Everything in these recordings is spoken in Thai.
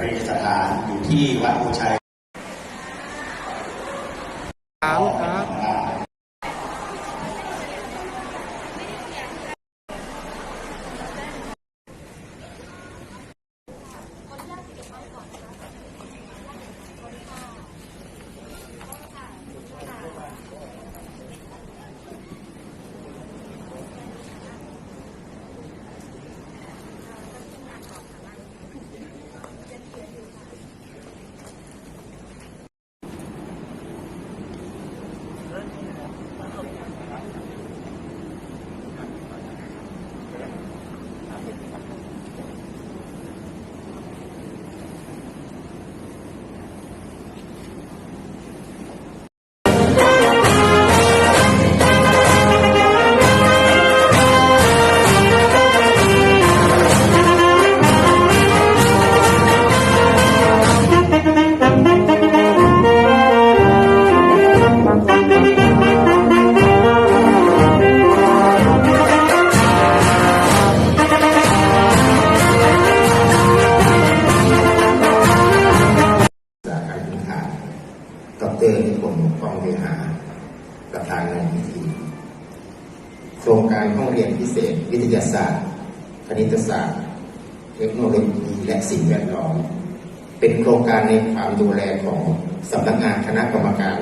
ประสถานอยู่ที่วัดภูชัย วิทยาศาสตร์ คณิตศาสตร์ เทคโนโลยีและสิ่งแวดล้อม เป็นโครงการในความดูแลของสำนักงานคณะกรรมการ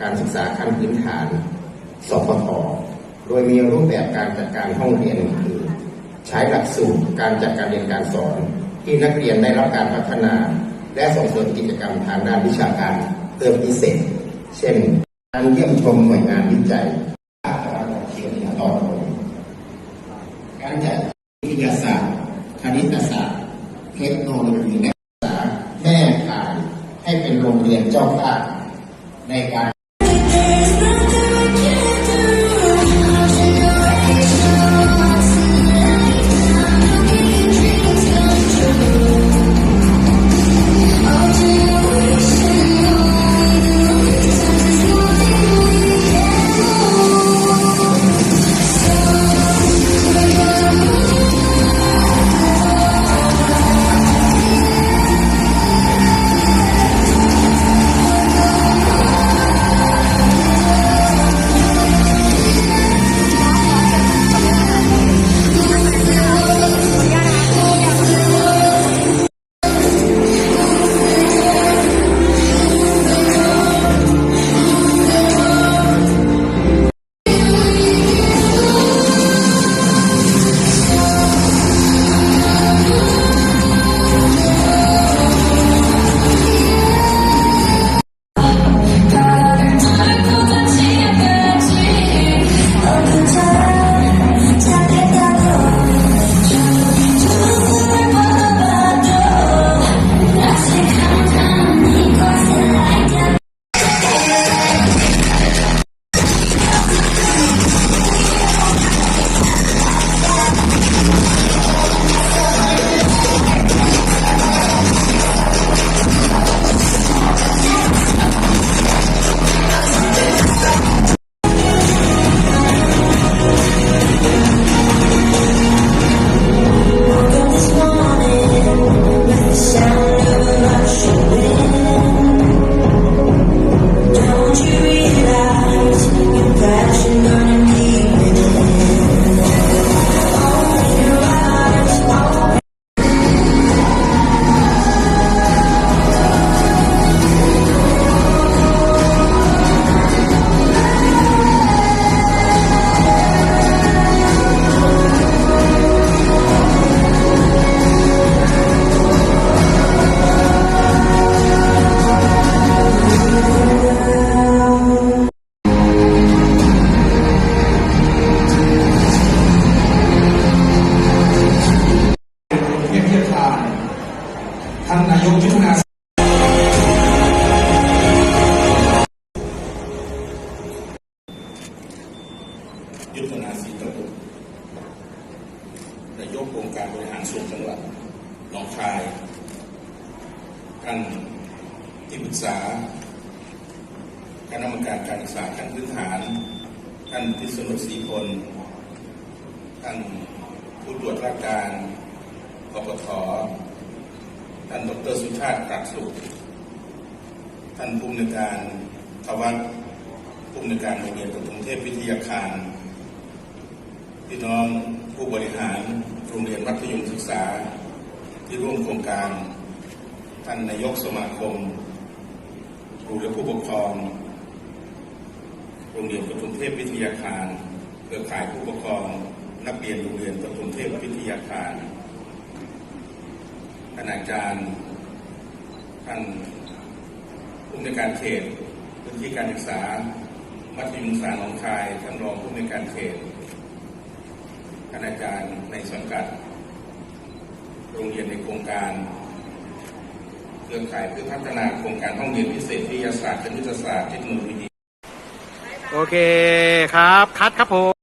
การศึกษาขั้นพื้นฐาน สพทโดยมีรูปแบบการจัดการห้องเรียนคือใช้หลักสูตรการจัดการเรียนการสอน ที่นักเรียนได้รับการพัฒนา และส่งเสริมกิจกรรมทางด้านวิชาการเพิ่มพิเศษ เช่น การเยี่ยมชมหน่วยงานวิจัยภาคตะวันออกเฉียงเหนือตอนบนการจัดวิทยาศาสตร์ คณิตศาสตร์ เทคโนโลยีนักศึกษาแม่ข่ายให้เป็นโรงเรียนเจ้าภาพในการายกยุทธนายุทธนาสีตะลุนายกองค์การบริหารส่วนจังหวัดหนองคายท่านที่ปรึกษาคณะกรรมการการศึกษาขั้นพื้นฐาน ท่านพิษณุศรีพลท่านผู้ตรวจราชการปปท ท่านดรสุชาติตัดสุขท่านผู้อำนวยการทวัฒผู้อำนวยการโรงเรียนปฐมเทพวิทยาคารพี่น้องผู้บริหารโรงเรียนมัธยมศึกษาที่ร่วมโครงการท่านนายกสมาคมครูและผู้ปกครอง โรงเรียนปฐมเทพวิทยาคาร เครือข่ายผู้ปกครอง นักเรียนโรงเรียนปฐมเทพวิทยาคาร ณาจารย์ท่านผู้อำนการเขตพื้นที่การศึกษา มัธยมศึกษาหนองคายท่านรองผู้อำนการเขตคณาจารย์ในสังกัด โรงเรียนในโครงการ เครือข่ายเพื่อพัฒนาโครงการห้องเรียนพิเศษวิทยาศาสตร์คณิตศาสตร์เทคโนโลยีโอเคครับ คัดครับผม